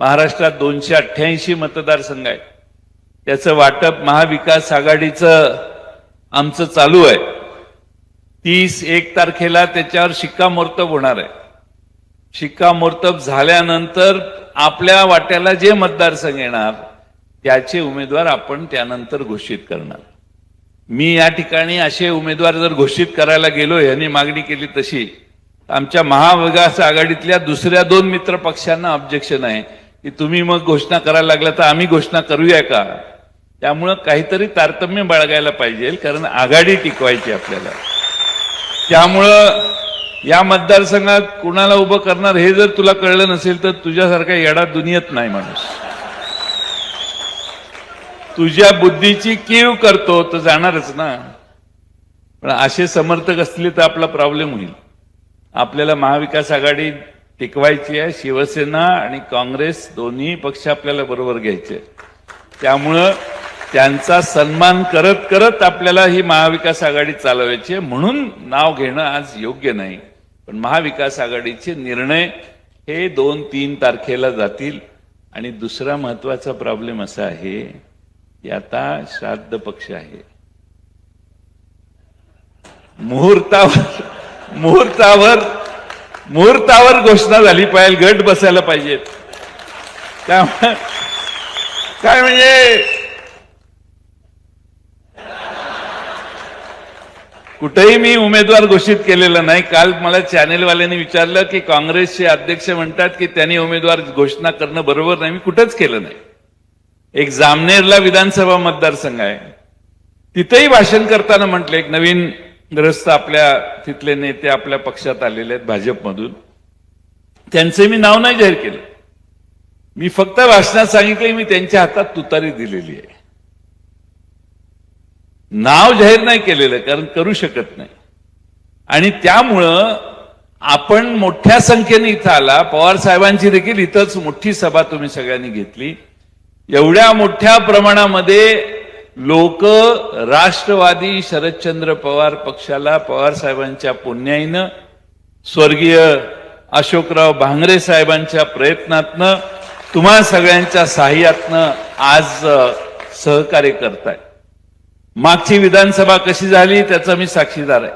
महाराष्ट्रात दोनशे अठ्ठ्याऐंशी मतदारसंघ आहेत. त्याचं वाटप महाविकास आघाडीचं आमचं चालू आहे. तीस एक तारखेला त्याच्यावर शिक्कामोर्तब होणार आहे. शिक्कामोर्तब झाल्यानंतर आपल्या वाट्याला जे मतदारसंघ येणार त्याचे उमेदवार आपण त्यानंतर घोषित करणार. मी या ठिकाणी असे उमेदवार जर घोषित करायला गेलो यांनी मागणी केली तशी आमच्या महाविकास आघाडीतल्या दुसऱ्या दोन मित्र पक्षांना ऑब्जेक्शन आहे. की तुम्ही मग घोषणा करायला लागला तर आम्ही घोषणा करूया का? त्यामुळं काहीतरी तारतम्य बाळगायला पाहिजे कारण आघाडी टिकवायची आपल्याला. त्यामुळं या मतदारसंघात कुणाला उभं करणार हे जर तुला कळलं नसेल तर तुझ्यासारखा येडा दुनियेत नाही माणूस. तुझ्या बुद्धीची कीव करतो तर जाणारच ना. पण असे समर्थक असले तर आपला प्रॉब्लेम होईल. आपल्याला महाविकास आघाडी टिकवायची आहे शिवसेना आणि काँग्रेस दोन्ही पक्ष आपल्याला बरोबर घ्यायचे. त्यामुळं त्यांचा सन्मान करत करत आपल्याला ही महाविकास आघाडी चालवायची आहे. म्हणून नाव घेणं आज योग्य नाही. पण महाविकास आघाडीचे निर्णय हे दोन तीन तारखेला जातील. आणि दुसरा महत्त्वाचा प्रॉब्लेम असा आहे की आता श्राद्ध पक्ष आहे. मुहूर्तावर मुहूर्तावर मुहूर्तावर घोषणा झाली पाहिजे गट बसायला पाहिजेत. त्यामुळे काय म्हणजे? कुठेही मी उमेदवार घोषित केलेला नाही. काल मला चॅनेलवाल्यांनी विचारलं की काँग्रेसचे अध्यक्ष म्हणतात की त्यांनी उमेदवार घोषणा करणं बरोबर नाही. मी कुठंच केलं नाही. एक जामनेरला विधानसभा मतदारसंघ आहे. तिथेही भाषण करताना म्हटलं एक नवीन ग्रस्त आपल्या तिथले नेते आपल्या पक्षात आलेले आहेत भाजपमधून. त्यांचे मी नाव नाही जाहीर केलं. मी फक्त भाषणात सांगितले मी त्यांच्या हातात तुतारी दिलेली आहे. नाव जाहीर नाही केलेलं कारण करू शकत नाही. आणि त्यामुळं आपण मोठ्या संख्येने इथं आला. पवार साहेबांची देखील इथंच मोठी सभा तुम्ही सगळ्यांनी घेतली. एवढ्या मोठ्या प्रमाणामध्ये लोक राष्ट्रवादी शरदचंद्र पवार पक्षाला पवार साहेबांच्या पुण्याईनं स्वर्गीय अशोकराव भांगरे साहेबांच्या प्रयत्नातनं तुम्हा सगळ्यांच्या सहाय्यातनं आज सहकार्य करताय. मागची विधानसभा कशी झाली त्याचा मी साक्षीदार आहे.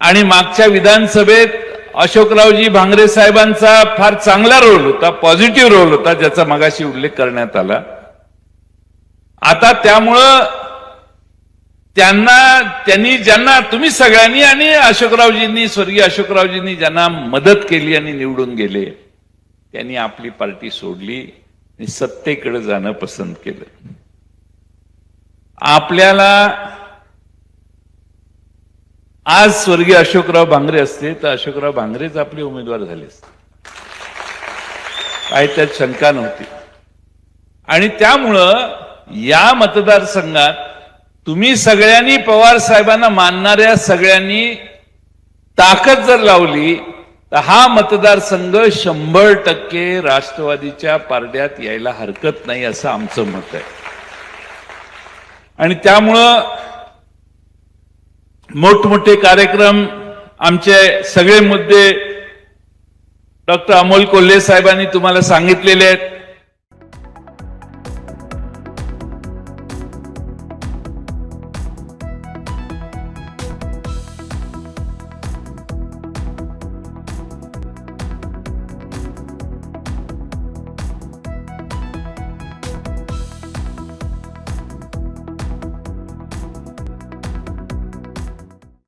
आणि मागच्या विधानसभेत अशोकरावजी भांगरे साहेबांचा फार चांगला रोल होता पॉझिटिव्ह रोल होता ज्याचा मगाशी उल्लेख करण्यात आला. आता त्यामुळं त्यांना त्यांनी ज्यांना तुम्ही सगळ्यांनी आणि अशोकरावजींनी स्वर्गीय अशोकरावजींनी ज्यांना मदत केली आणि निवडून गेले त्यांनी आपली पार्टी सोडली आणि सत्तेकडे जाणं पसंत केलं. आपल्याला आज स्वर्गीय अशोकराव भांगरे असते तर अशोकराव भांगरेच आपले उमेदवार झाले असते. काय त्यात शंका नव्हती. आणि त्यामुळं या मतदारसंघात तुम्ही सगळ्यांनी पवार साहेबांना मानणाऱ्या सगळ्यांनी ताकद जर लावली तर हा मतदारसंघ शंभर टक्के राष्ट्रवादीच्या पारड्यात यायला हरकत नाही असं आमचं मत आहे. आणि त्यामुळं मोठमोठे कार्यक्रम आमचे सगळे मुद्दे डॉक्टर अमोल कोल्हे साहेबांनी तुम्हाला सांगितलेले आहेत.